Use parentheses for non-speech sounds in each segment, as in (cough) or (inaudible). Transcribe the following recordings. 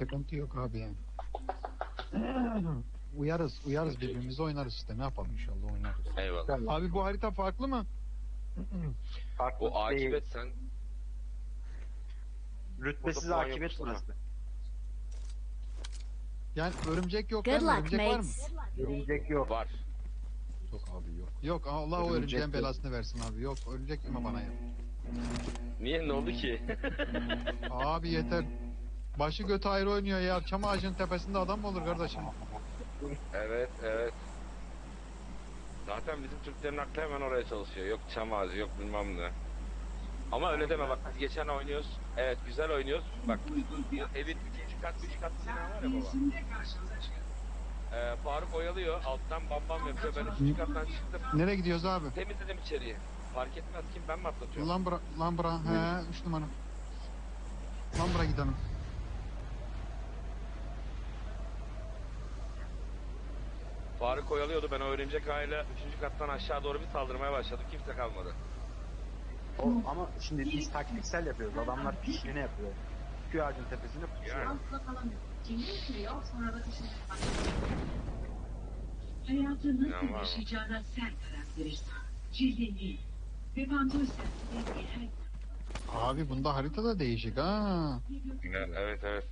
sıkıntı yok abi yani. (clears throat) uyarız, uyarız birbirimizi oynarız işte ne yapalım. İnşallah oynarız. Eyvallah. Abi bu harita farklı mı? (clears throat) Farklı O akibet sen Rütbesiz Burada puan akibet sana. burası. Yani örümcek yok Good değil mi? luck, Örümcek var mı? mates. Örümcek yok. var. Yok abi yok. Yok Allah o Örümcek örümceğin yok. belasını versin abi. Yok örümcek mi bana ya? Niye ne oldu ki? Abi yeter. Başı götü ayrı oynuyor ya. Çam ağacının tepesinde adam mı olur kardeşim? evet evet. Zaten bizim Türklerin aklı hemen oraya çalışıyor. Yok çam ağacı yok bilmem ne. Ama öyle deme bak biz geçen oynuyoruz. Evet güzel oynuyoruz. Bak evin ikinci kat üç kat sinen var ya baba. Ee, Faruk oyalıyor. Alttan bam bam yapıyor. Ben üçüncü kattan çıktım. Nereye gidiyoruz abi? Temizledim içeriye. Fark etmez kim ben mi atlatıyorum? Lambra, Lambra, he 3 numara. Lambra gidelim. Faruk oyalıyordu. Ben o örümcek ağıyla üçüncü kattan aşağı doğru bir saldırmaya başladım. Kimse kalmadı. O, ama şimdi biz taktiksel yapıyoruz. Adamlar pişliğini yapıyor. Şu ağacın tepesinde pusuyor. Yani. Kalamıyor. Sonra da dışarı Hayatı nasıl yaşayacağına sen karar ve pantol her Abi bunda harita da değişik ha. Evet evet.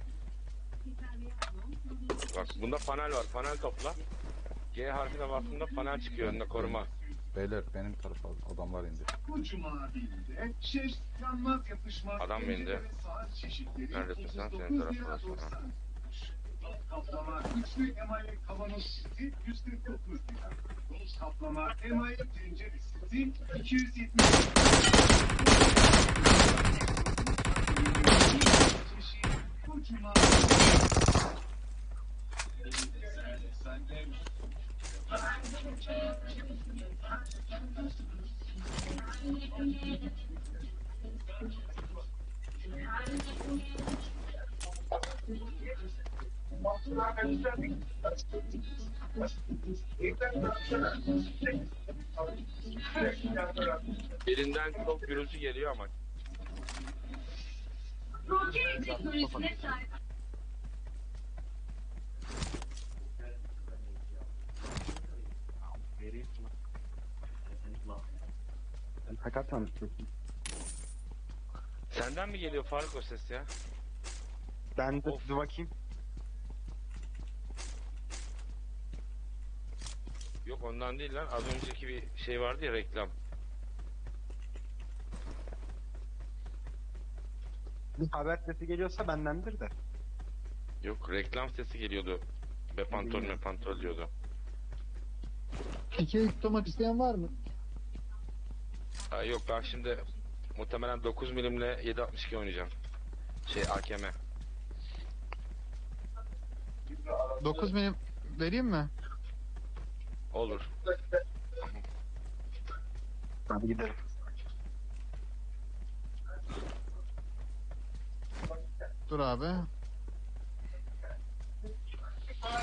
Bak bunda panel var. Panel topla. G harfine bastığında panel çıkıyor önüne koruma. Beyler benim tarafa adamlar indi. Adam mı indi? Neredesin sen? 39 Senin lira tarafta 90. Kaplama üçlü emaye kavanoz seti 149 lira. Roz kaplama emaye tencere seti 270 Çeşit Birinden çok gürültü geliyor ama. Rokeri teknolojisine sahip. Senden mi geliyor Faruk o ses ya? Ben de Of. bakayım. Yok ondan değil lan. Az önceki bir şey vardı ya reklam. Bir haber sesi geliyorsa bendendir de. Yok reklam sesi geliyordu. Bepantol mepantol diyordu. İkiye tutmak isteyen var mı? Ha, yok ben şimdi muhtemelen 9 milimle 7.62 oynayacağım. Şey AKM. 9 milim vereyim mi? Olur. Hadi gidelim. Dur abi.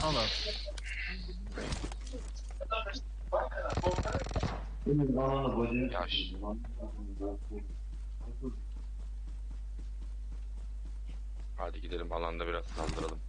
Al abi. Yaş. Hadi gidelim alanda biraz saldıralım.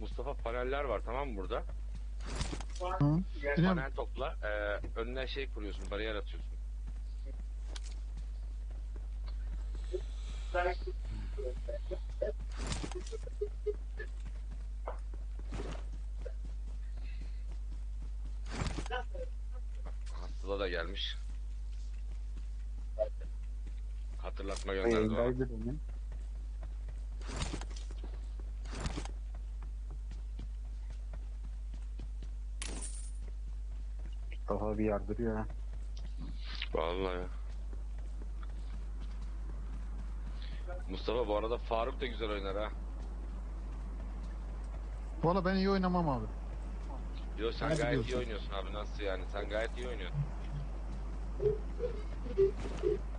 Mustafa paneller var tamam mı burada? Hı. Panel topla. Ee, önüne şey kuruyorsun, bariyer atıyorsun. Hastala da gelmiş. Hatırlatma gönderdi ona. Mustafa bir yardırıyor ha. Vallahi. Mustafa bu arada Faruk da güzel oynar ha. Valla ben iyi oynamam abi. Yo sen Ne gayet iyi biliyorsun? oynuyorsun abi nasıl yani? Sen gayet iyi oynuyorsun.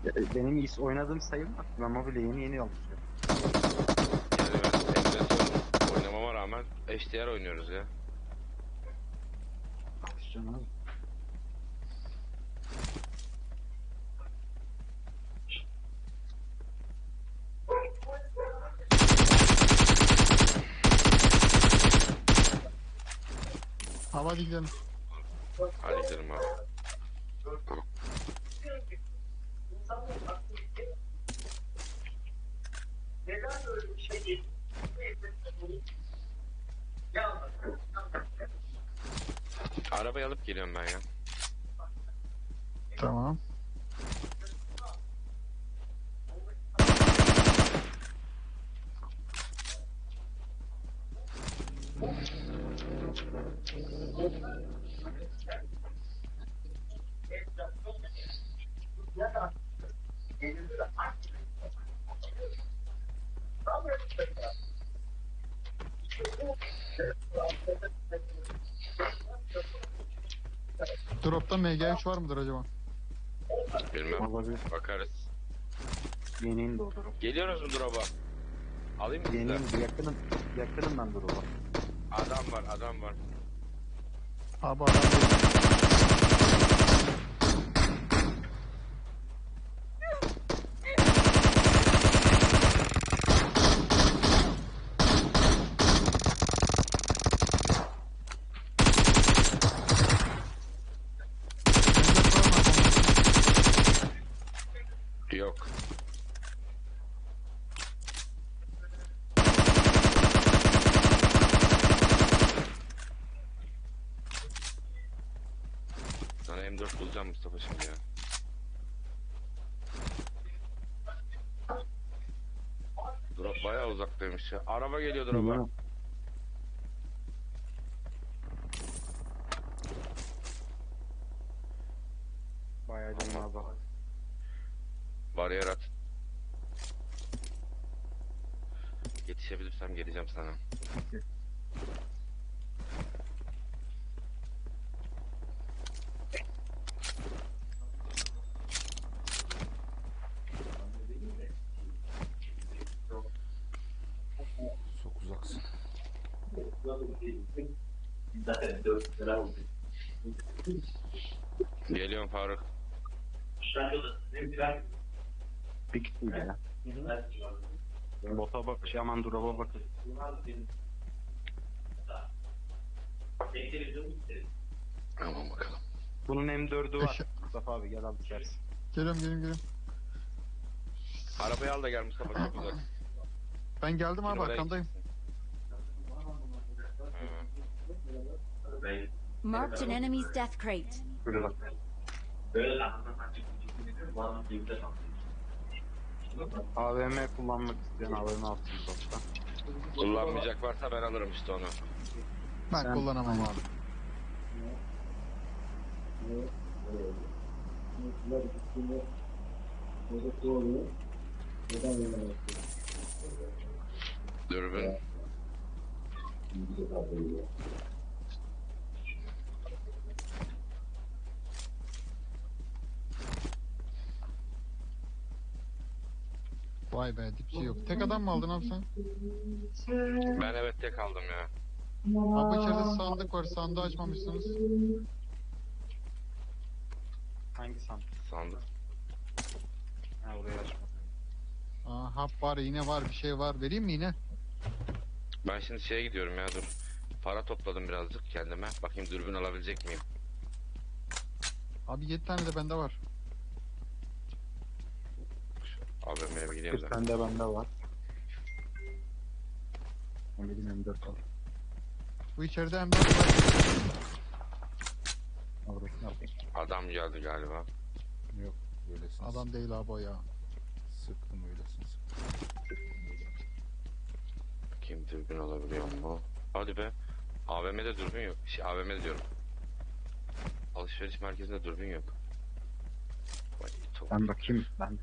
E, Benim is oynadığım sayılmaz. Ben mobile yeni yeni alışıyorum. Yani ben emülasyon oynamama rağmen HDR oynuyoruz ya. Alışacağım abi. Hadi gidelim. Hadi gidelim abi. Arabayı alıp geliyorum ben ya. Tamam. Drop'ta MG3 var mıdır acaba? Bilmem. Olabilir. Bakarız. Yeni indi o durum. Geliyoruz mu drop'a? Alayım mı Yeni size? indi. Yakınım. Yakınım ben duruma. Adam var, adam var. Abi adam değil. Yok. Sana M4 bulacağım Mustafa şimdi ya. Drop bayağı uzaktaymış ya. Araba geliyor drop'a. Bilmiyorum. Bayağı canım abi. Bariyer at. Yetişebilirsem geleceğim sana. Geliyorum Faruk. Bir kitliydi ya. Bota bak, şey aman duraba bakın. Tamam bakalım. Bunun M4'ü var. Mustafa abi gel al içersin. Geliyorum geliyorum geliyorum. Arabayı al da gel Mustafa çok uzak. Ben geldim abi Numaraya arkandayım. gideceksin. Ha. Marked an enemy's death crate. Bak. AVM kullanmak isteyen AVM alsın botta. Kullanmayacak varsa ben alırım işte onu. Ben Sen- kullanamam abi. Dürbün. Vay be dipçi yok. Tek adam mı aldın abi sen? Ben evet tek aldım ya. Abi içeride sandık var. Sandığı açmamışsınız. Hangi sandık? Sandık. Ha orayı açma. Aa hap var, iğne var, bir şey var. Vereyim mi iğne? Ben şimdi şeye gidiyorum ya dur. Para topladım birazcık kendime. Bakayım dürbün alabilecek miyim? Abi 7 tane de bende var. AVM'ye bir gideyim Bir de. tane de bende var. Ben benim M4 al. Bu içeride M4 var. Al bakayım, al bakayım. Adam geldi galiba. Yok öylesin. Adam değil abi o ya. Sıktım öylesin sıktım. Bakayım dürbün alabiliyor mu? Hadi be. AVM'de dürbün yok. Şey AVM'de diyorum. Alışveriş merkezinde dürbün yok. Vay, çok- Ben bakayım. Ben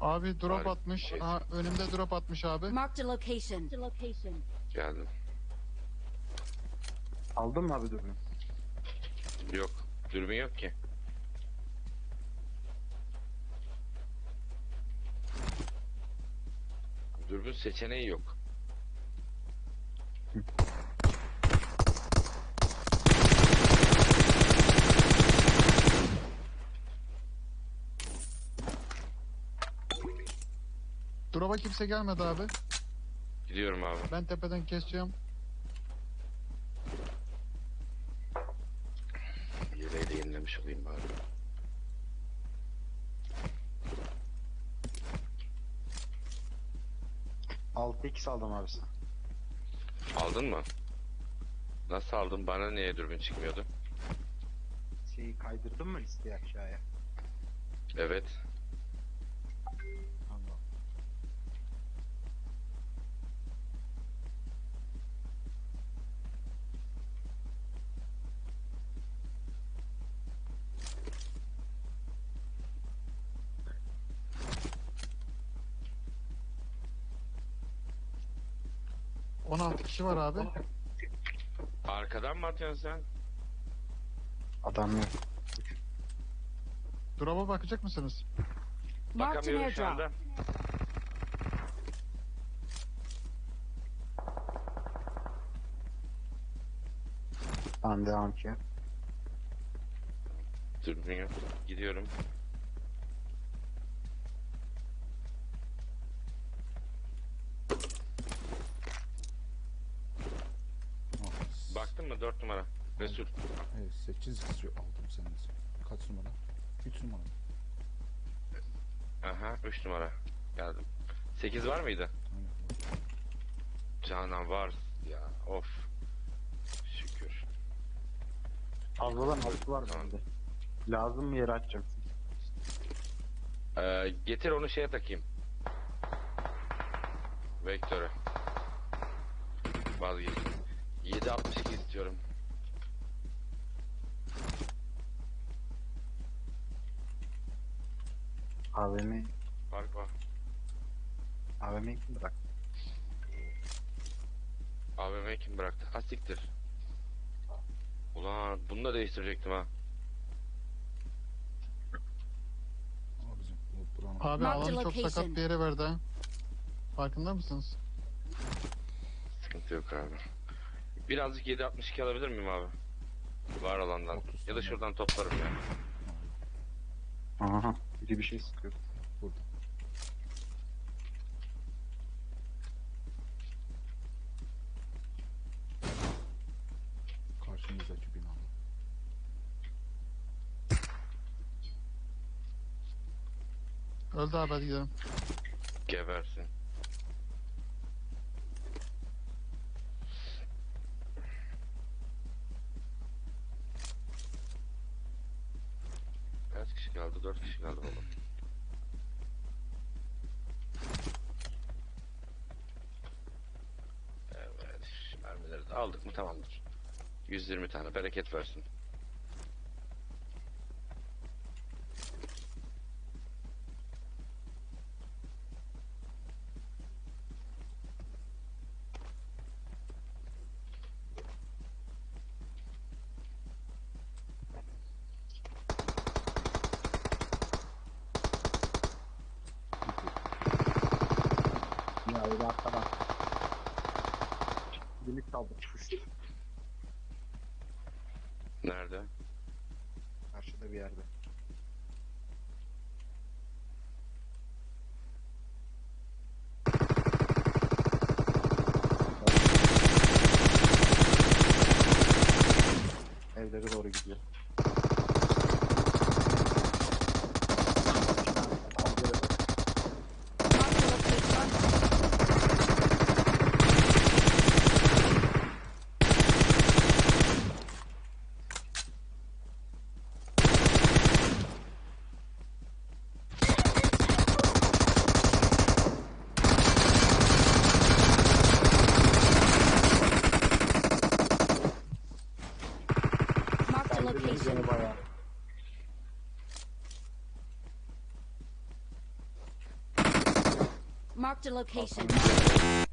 Abi drop Harbi. atmış. Neyse. Önümde drop atmış abi. Marked a location. location. Geldim. Aldın mı abi dürbün? Yok. Dürbün yok ki. Dürbün seçeneği yok. Drop'a kimse gelmedi abi. Gidiyorum abi. Ben tepeden keseceğim. Yeleği de yenilemiş olayım bari. Altı x aldım abi sana. Aldın mı? Nasıl aldın? Bana niye dürbün çıkmıyordu? Şeyi kaydırdın mı listeyi aşağıya? Evet. Allah. Hı. 16 kişi var abi. Arkadan mı atıyorsun sen? Adam yok. Drop'a bakacak mısınız? Marked an Bakamıyorum şu airdrop. anda. Tamam devam ki. Dürbün yok. Gidiyorum. Ah, Baktın mı? 4 numara. Resul. Evet 8 kişi aldım senden. Kaç numara? 3 numara. Aha 3 numara. Geldim. 8 var mıydı? Aynen. Canan var ya. Of. Şükür. Fazladan altı var Tamam. bende. Lazım mı yere açacağım? Ee, getir onu şeye takayım. Vektörü. Vazgeçtim. 762 istiyorum. AVM, Fark var. AVM kim bırak? AVM kim bıraktı? Ha siktir. Ulan bunu da değiştirecektim ha. Bu buranın Abi alanı çok location. sakat bir yere verdi ha. Farkında mısınız? Sıkıntı yok abi. Birazcık 762 alabilir miyim abi? Var alandan. 30 Ya da tane. şuradan toplarım ya. Aha. Biri bir şey sıkıyor. burada. Karşımızdaki binada. Öldü abi hadi gidelim. Gebersin. Kaç kişi kaldı? 4 kişi kaldı baba. Evet, mermileri de aldık mı tamamdır. 120 tane bereket versin. olvidarlo. A location.